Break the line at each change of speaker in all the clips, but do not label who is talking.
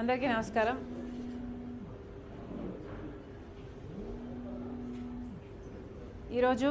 అందరికీ నమస్కారం. ఈరోజు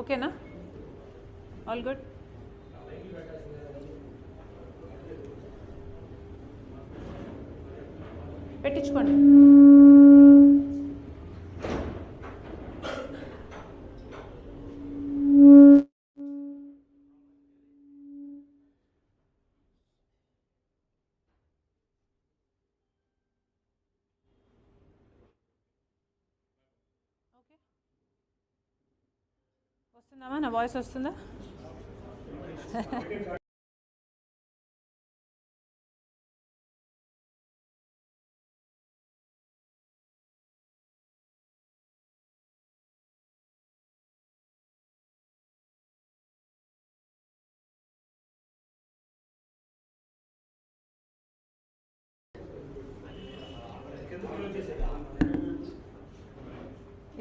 ఓకేనా? All good. పెట్టించుకోండి. వస్తుందామా నా వాయిస్ వస్తుందా?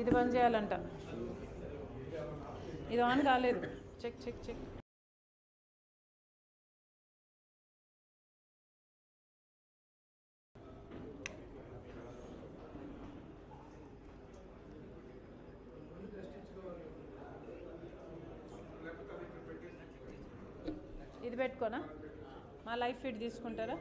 ఇది బంద్ చేయాలంట. ఇది ఆన్ కాలేదు. Check check check. ఇది పెట్టుకోనా? మా లైఫ్ ఫీడ్ తీసుకుంటారా?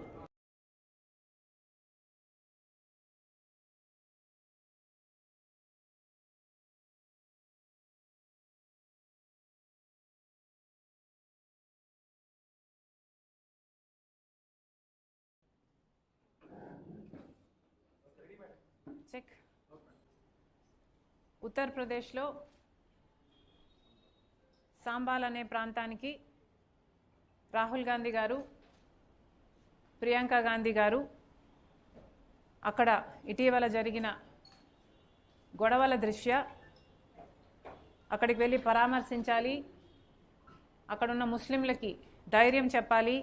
చెక్. ఉత్తరప్రదేశ్లో సాంబాల్ అనే ప్రాంతానికి రాహుల్ గాంధీ గారు ప్రియాంక గాంధీ గారు అక్కడ ఇటీవల జరిగిన గొడవల దృష్ట్యా అక్కడికి వెళ్ళి పరామర్శించాలి అక్కడున్న ముస్లింలకి ధైర్యం చెప్పాలి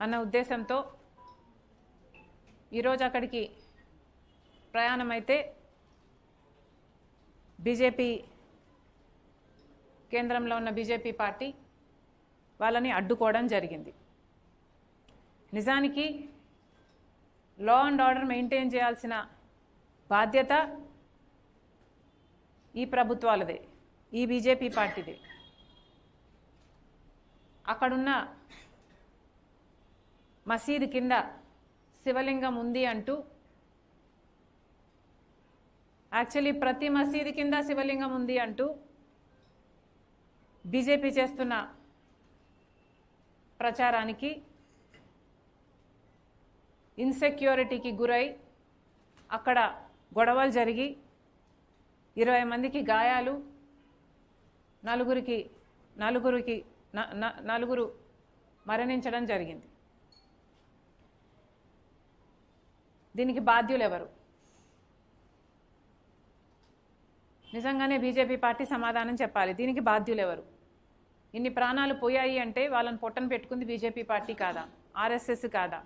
అన్న ఉద్దేశంతో ఈరోజు అక్కడికి ప్రయాణమైతే బీజేపీ కేంద్రంలో ఉన్న బీజేపీ పార్టీ వాళ్ళని అడ్డుకోవడం జరిగింది. నిజానికి లా అండ్ ఆర్డర్ మెయింటైన్ చేయాల్సిన బాధ్యత ఈ ప్రభుత్వాలదే ఈ బీజేపీ పార్టీదే. అక్కడున్న మసీదు కింద శివలింగం ఉంది అంటూ యాక్చువల్లీ ప్రతి మసీదు కింద శివలింగం ఉంది అంటూ బీజేపీ చేస్తున్న ప్రచారానికి ఇన్సెక్యూరిటీకి గురై అక్కడ గొడవలు జరిగి ఇరవై మందికి గాయాలు నలుగురికి నలుగురికి న- నలుగురు మరణించడం జరిగింది. దీనికి బాధ్యులు ఎవరు నిజంగానే బీజేపీ పార్టీ సమాధానం చెప్పాలి. దీనికి బాధ్యులు ఎవరు ఇన్ని ప్రాణాలు పోయాయి అంటే వాళ్ళని పొట్టను పెట్టుకుంది బీజేపీ పార్టీ కాదా? ఆర్ఎస్ఎస్ కాదా?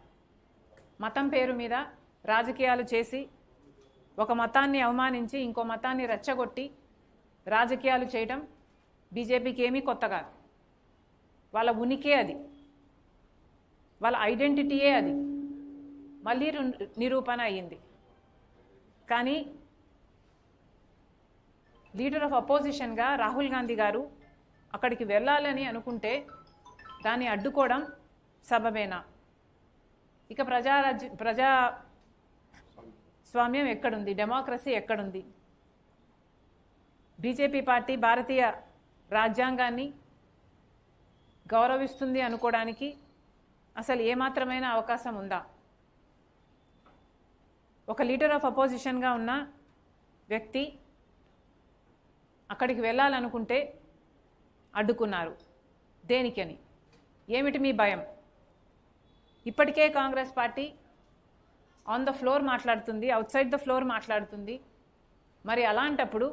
మతం పేరు మీద రాజకీయాలు చేసి ఒక మతాన్ని అవమానించి ఇంకో మతాన్ని రెచ్చగొట్టి రాజకీయాలు చేయడం బీజేపీకి ఏమీ కొత్త కాదు. వాళ్ళ ఉనికే అది. వాళ్ళ ఐడెంటిటీయే అది. మళ్ళీ నిరూపణ అయ్యింది. కానీ లీడర్ ఆఫ్ అపోజిషన్గా రాహుల్ గాంధీ గారు అక్కడికి వెళ్ళాలని అనుకుంటే దాన్ని అడ్డుకోవడం సబబేనా? ఇక ప్రజారాజ్య ప్రజా స్వామ్యం ఎక్కడుంది? డెమోక్రసీ ఎక్కడుంది? బీజేపీ పార్టీ భారతీయ రాజ్యాంగాన్ని గౌరవిస్తుంది అనుకోవడానికి అసలు ఏమాత్రమైన అవకాశం ఉందా? ఒక లీడర్ ఆఫ్ అపోజిషన్గా ఉన్న వ్యక్తి అక్కడికి వెళ్ళాలనుకుంటే అడ్డుకున్నారు. దేనికని? ఏమిటి మీ భయం? ఇప్పటికే Congress party on the floor మాట్లాడుతుంది అవుట్ సైడ్ ద ఫ్లోర్ మాట్లాడుతుంది. మరి అలాంటప్పుడు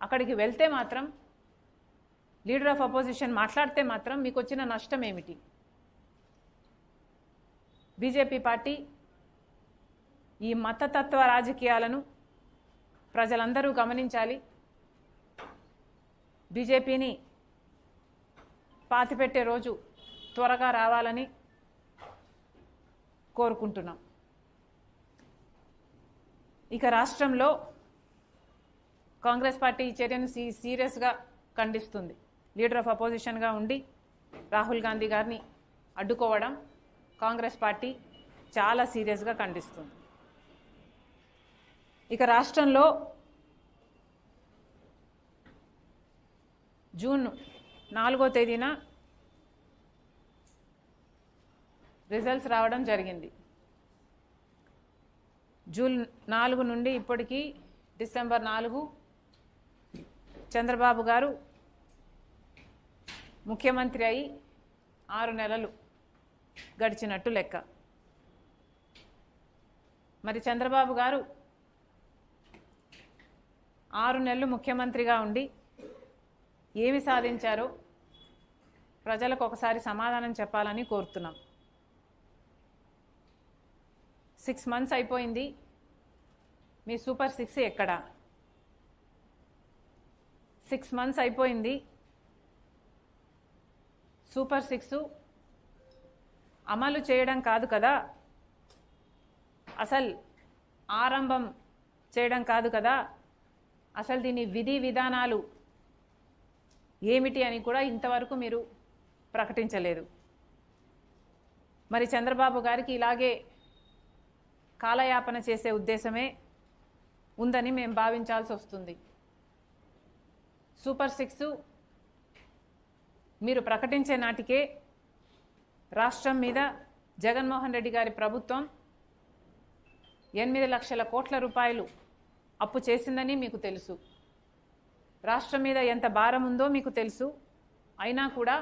అక్కడికి వెళ్తే మాత్రం లీడర్ ఆఫ్ అపోజిషన్ మాట్లాడితే మాత్రం మీకు వచ్చిన నష్టం ఏమిటి? బీజేపీ పార్టీ ఈ మతతత్వ రాజకీయాలను ప్రజలందరూ గమనించాలి. బీజేపీని పాతిపెట్టే రోజు త్వరగా రావాలని కోరుకుంటున్నాం. ఇక రాష్ట్రంలో కాంగ్రెస్ పార్టీ ఈ చర్యను సీ సీరియస్గా ఖండిస్తుంది. లీడర్ ఆఫ్ అపోజిషన్గా ఉండి రాహుల్ గాంధీ గారిని అడ్డుకోవడం కాంగ్రెస్ పార్టీ చాలా సీరియస్గా ఖండిస్తుంది. ఇక రాష్ట్రంలో జూన్ నాలుగో తేదీన రిజల్ట్స్ రావడం జరిగింది. జూన్ నాలుగు నుండి ఇప్పటికీ డిసెంబర్ నాలుగు చంద్రబాబు గారు ముఖ్యమంత్రి అయి ఆరు నెలలు గడిచినట్టు లెక్క. మరి చంద్రబాబు గారు ఆరు నెలలు ముఖ్యమంత్రిగా ఉండి ఏమి సాధించారో? ప్రజలకు ఒకసారి సమాధానం చెప్పాలని కోరుతున్నాం. సిక్స్ మంత్స్ అయిపోయింది. మీ సూపర్ సిక్స్ ఎక్కడ? సిక్స్ మంత్స్ అయిపోయింది. సూపర్ సిక్స్ అమలు చేయడం కాదు కదా? అసలు ఆరంభం చేయడం కాదు కదా? అసలు దీని విధి విధానాలు ఏమిటి అని కూడా ఇంతవరకు మీరు ప్రకటించలేదు. మరి చంద్రబాబు గారికి ఇలాగే కాలయాపన చేసే ఉద్దేశమే ఉందని మేము భావించాల్సి వస్తుంది. సూపర్ సిక్స్ మీరు ప్రకటించే నాటికే రాష్ట్రం మీద జగన్మోహన్ రెడ్డి గారి ప్రభుత్వం ఎనిమిది లక్షల కోట్ల రూపాయలు అప్పు చేసిందని మీకు తెలుసు. రాష్ట్రం మీద ఎంత భారం ఉందో మీకు తెలుసు. అయినా కూడా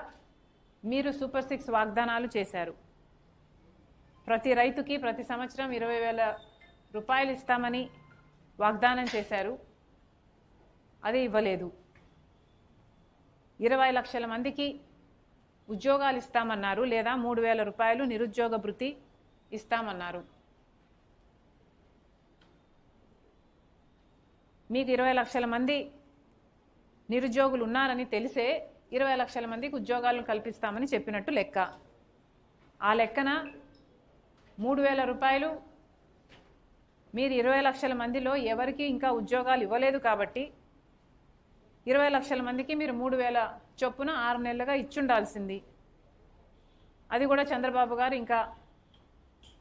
మీరు సూపర్ సిక్స్ వాగ్దానాలు చేశారు. ప్రతి రైతుకి ప్రతి సంవత్సరం ఇరవై వేల రూపాయలు ఇస్తామని వాగ్దానం చేశారు. అది ఇవ్వలేదు. ఇరవై లక్షల మందికి ఉద్యోగాలు ఇస్తామన్నారు లేదా మూడు వేల రూపాయలు నిరుద్యోగ భృతి ఇస్తామన్నారు. మీకు ఇరవై లక్షల మంది నిరుద్యోగులు ఉన్నారని తెలిసే ఇరవై లక్షల మందికి ఉద్యోగాలను కల్పిస్తామని చెప్పినట్టు లెక్క. ఆ లెక్కన మూడు వేల రూపాయలు మీరు ఇరవై లక్షల మందిలో ఎవరికి ఇంకా ఉద్యోగాలు ఇవ్వలేదు కాబట్టి ఇరవై లక్షల మందికి మీరు మూడు వేల చొప్పున ఆరు నెలలుగా ఇచ్చుండాల్సింది. అది కూడా చంద్రబాబు గారు ఇంకా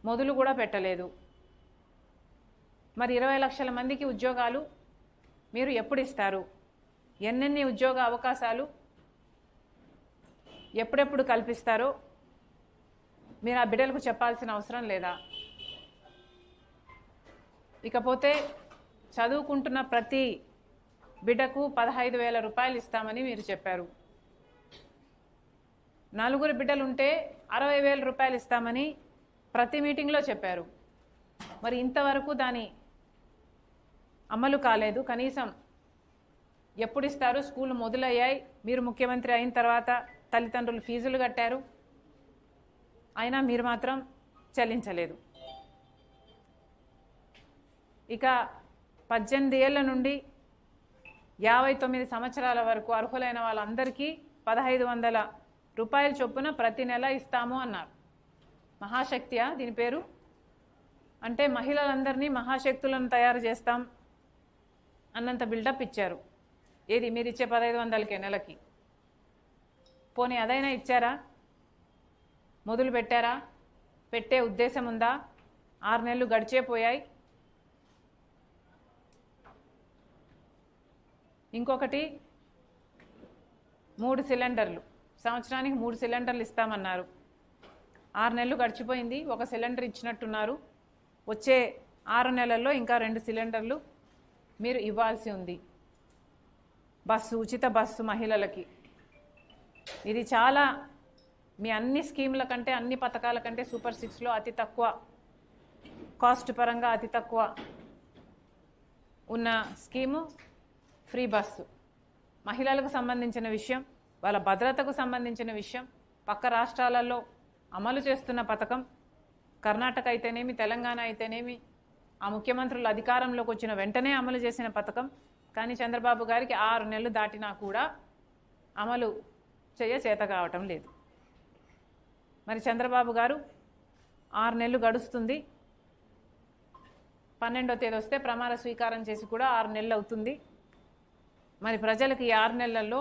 మొదలు కూడా పెట్టలేదు. మరి ఇరవై లక్షల మందికి ఉద్యోగాలు మీరు ఎప్పుడు ఇస్తారు? ఎన్నెన్ని ఉద్యోగ అవకాశాలు ఎప్పుడెప్పుడు కల్పిస్తారో మీరు ఆ బిడ్డలకు చెప్పాల్సిన అవసరం లేదా? ఇకపోతే చదువుకుంటున్న ప్రతి బిడ్డకు పదహైదు వేల రూపాయలు ఇస్తామని మీరు చెప్పారు. నలుగురు బిడ్డలు ఉంటే అరవై వేల రూపాయలు ఇస్తామని ప్రతి మీటింగ్లో చెప్పారు. మరి ఇంతవరకు దాని అమలు కాలేదు. కనీసం ఎప్పుడు ఇస్తారు స్కూల్ మొదలయ్యాయి. మీరు ముఖ్యమంత్రి అయిన తర్వాత తల్లిదండ్రులు ఫీజులు కట్టారు. అయినా మీరు మాత్రం చెల్లించలేదు. ఇక పద్దెనిమిది ఏళ్ళ నుండి యాభై తొమ్మిది సంవత్సరాల వరకు అర్హులైన వాళ్ళందరికీ పదహైదు వందల రూపాయల చొప్పున ప్రతి నెల ఇస్తాము అన్నారు. మహాశక్తియా? దీని పేరు? అంటే మహిళలందరినీ మహాశక్తులను తయారు చేస్తాం అన్నంత బిల్డప్ ఇచ్చారు. ఏది? మీరు ఇచ్చే పదహైదు వందలకే నెలకి. పోనీ అదైనా ఇచ్చారా? మొదలు పెట్టారా? పెట్టే ఉద్దేశం ఉందా? ఆరు నెలలు గడిచే పోయాయి. ఇంకొకటి మూడు సిలిండర్లు. సంవత్సరానికి మూడు సిలిండర్లు ఇస్తామన్నారు. ఆరు నెలలు గడిచిపోయింది ఒక సిలిండర్ ఇచ్చినట్టున్నారు. వచ్చే ఆరు నెలల్లో ఇంకా రెండు సిలిండర్లు మీరు ఇవ్వాల్సి ఉంది. బస్సు ఉచిత బస్సు మహిళలకి. ఇది చాలా మీ అన్ని స్కీముల కంటే అన్ని పథకాల కంటే సూపర్ సిక్స్లో అతి తక్కువ. కాస్ట్ పరంగా అతి తక్కువ ఉన్న స్కీము ఫ్రీ బస్సు. మహిళలకు సంబంధించిన విషయం వాళ్ళ భద్రతకు సంబంధించిన విషయం పక్క రాష్ట్రాలలో అమలు చేస్తున్న పథకం. కర్ణాటక అయితేనేమి తెలంగాణ అయితేనేమి ఆ ముఖ్యమంత్రులు అధికారంలోకి వచ్చిన వెంటనే అమలు చేసిన పథకం. కానీ చంద్రబాబు గారికి ఆరు నెలలు దాటినా కూడా అమలు చేయ చేత కావటం లేదు. మరి చంద్రబాబు గారు ఆరు నెలలు గడుస్తుంది. పన్నెండో తేదీ వస్తే ప్రమాణ స్వీకారం చేసి కూడా ఆరు నెలలు అవుతుంది. మరి ప్రజలకు ఈ ఆరు నెలల్లో